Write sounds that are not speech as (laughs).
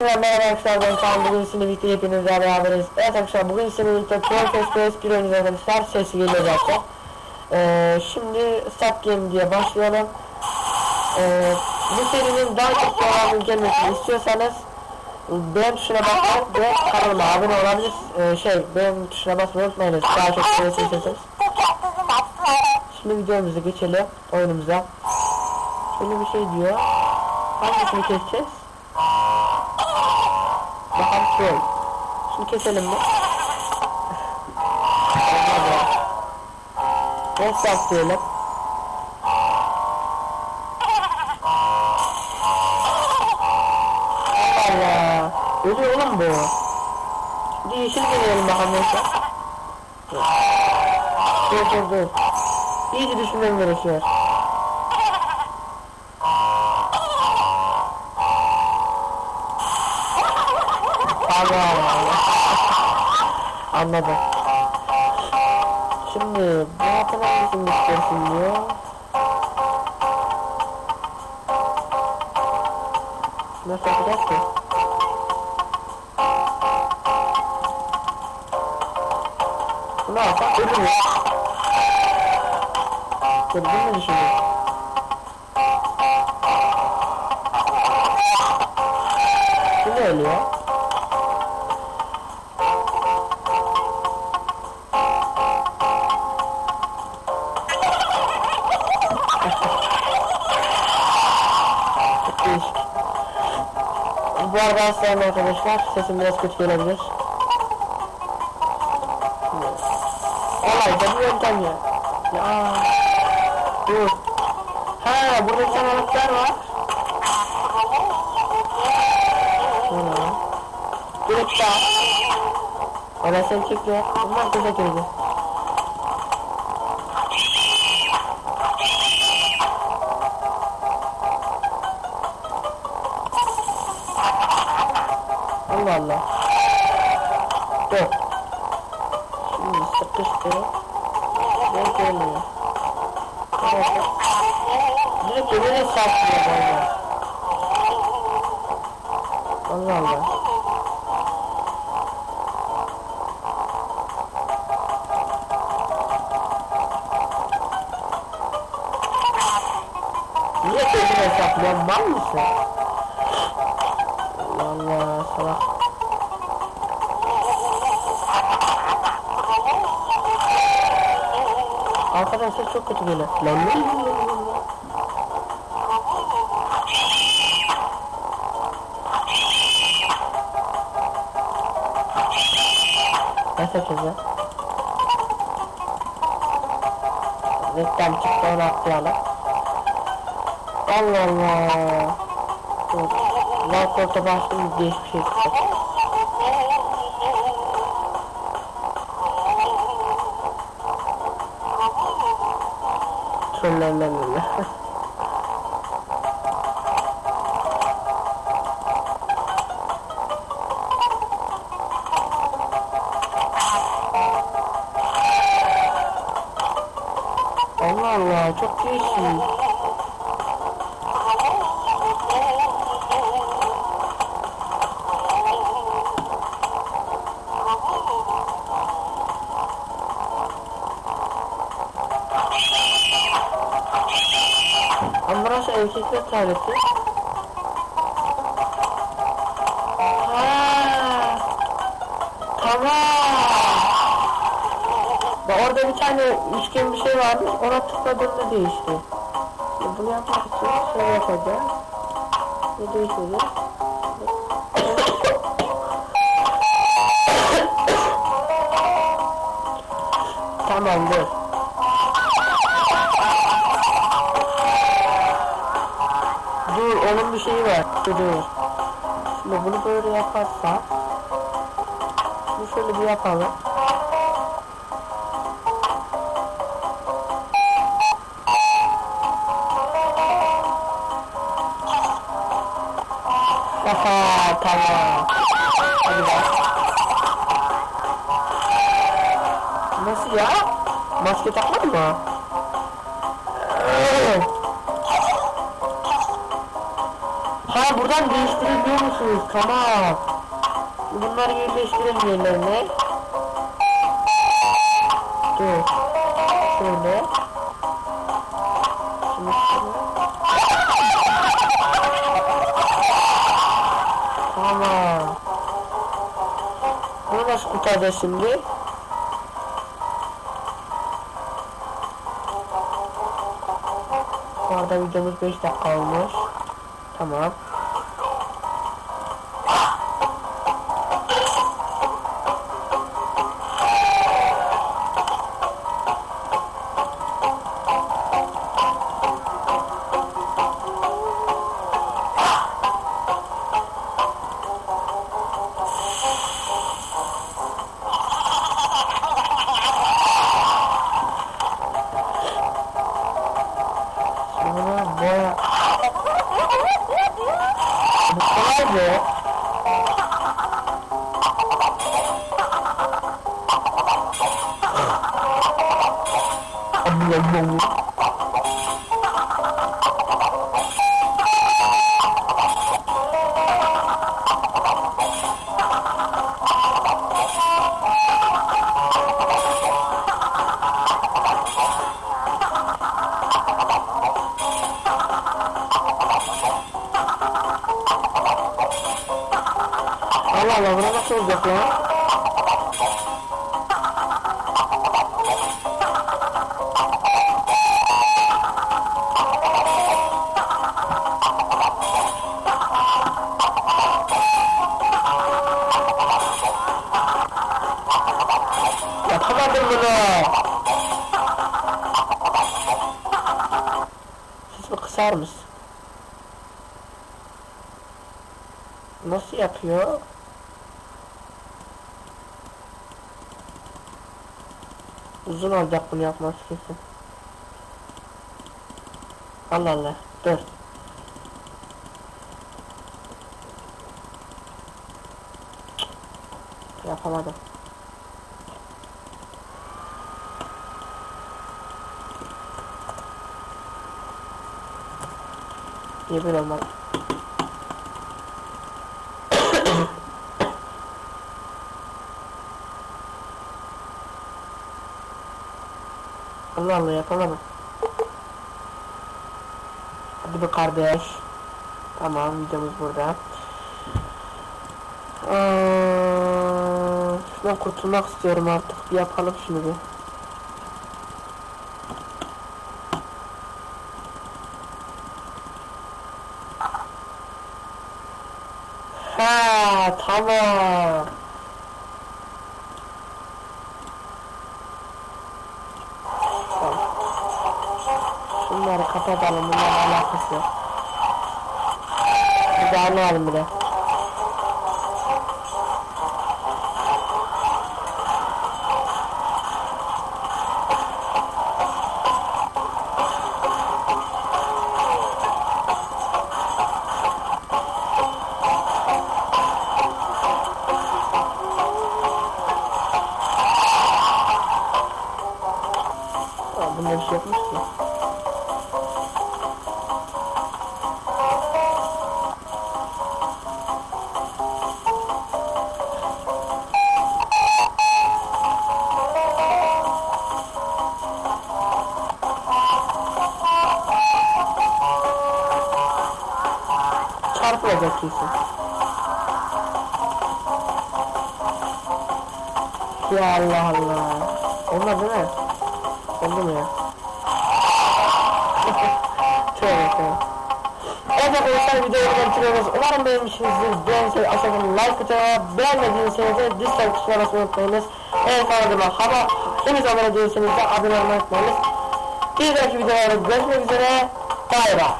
Merhaba arkadaşlar ben Kaan bugün sizinle birlikte hepinizle beraberiz. Evet arkadaşlar bugün sizinle birlikte Pro FPS 1 oynuyoruz arkadaşlar sesi geliyor zaten. Ee, şimdi Start Game diye başlayalım. Ee, bu serinin daha çok devamı gelmesini istiyorsanız beğen tuşuna basmak ve kanalıma abone olabilir. Ee, şey beğen tuşuna basmayı unutmayınız daha çok sesi istiyorsanız. Şimdi videomuza geçelim oyunumuza. Şöyle bir şey diyor. Hangisini keseceğiz? Şöyle. Şimdi keselim mi? Yap diyelim. Allah. Ölüyor oğlum bu. Bir yeşil deneyelim bakalım neyse. Dur dur dur. İyice düşünmem gerekiyor. Allah Anladım. Şimdi bu hafta hangisini istiyorsun diyor. Nasıl yapacağız ki? Bunu alsak ölür mü? Dur bunu mu düşünüyorsun? Bu ne ölüyor? Bu aslan arkadaşlar sesim biraz kötü gelebilir. Olay da bir yöntem ya. Ya. Dur. Ha burada bir tane anahtar var. Hı. Direkt daha. Ona sen çek ya. Bunlar kıza girdi. Allah Allah. Dur. Şimdi sıkıştırıp Direkt ölmüyor. Evet. Direkt ölüne saplıyor bana. Allah Allah. Niye ölüne saplıyor? Mal mısın? Allah salak. Arkadaşlar çok kötü böyle. Lan ne? Nasıl yapacağız ya? Reklam çıktı onu atlayalım. Allah Allah. Dur. Lan korta bastım çıktı. Trollerden böyle. Allah Allah çok değişik. Burası erkekler tuvaleti. Tamam. Orada bir tane üçgen bir şey varmış. Ona tıkladığında değişti. Şimdi bunu yapmak için şöyle yapacağız. Ne değişiyor? tamam dur. Onun bir şeyi var. Dur. Şimdi bunu böyle yaparsak. Bunu şöyle bir yapalım. Aha tamam. Hadi bak. Nasıl ya? Maske takmadın mı? Ha buradan değiştirebiliyor musunuz? Tamam. Bunları yerleştirelim yerlerine. Dur. Şöyle. Şimdi şunu. Tamam. Bunu nasıl kurtaracağız şimdi? Bu arada videomuz 5 dakika olmuş. Tamam. Sonra boya... Bu kolay mı? Allah'ım. Allah Allah buna nasıl olacak ya? Yapamadım bunu. Siz mi kısar mısın? Nasıl yapıyor? Uzun olacak bunu yapması kesin. Allah Allah. Dur. Yapamadım. Niye böyle olmadı? Allah Allah yapamadım. Hadi be kardeş. Tamam videomuz burada. Aa, şundan kurtulmak istiyorum artık. Bir yapalım şunu bir. Ha tamam. Kapatalım. Bunlarla alakası yok. De. Aa, bunda bir şey yokmuş ki. Çarpılacak kesin. Ya Allah Allah. Olmaz değil mi? Oldu mu ya? (laughs) tövbe tövbe. Evet arkadaşlar videoyu burada bitiriyoruz. Umarım beğenmişsinizdir. Beğenirseniz aşağıdan like atmayı, beğenmediyseniz de dislike tuşuna basmayı unutmayınız. Eğer kanalıma hava henüz abone değilseniz de abone olmayı unutmayınız. Bir dahaki videolarda görüşmek üzere. Bay bay.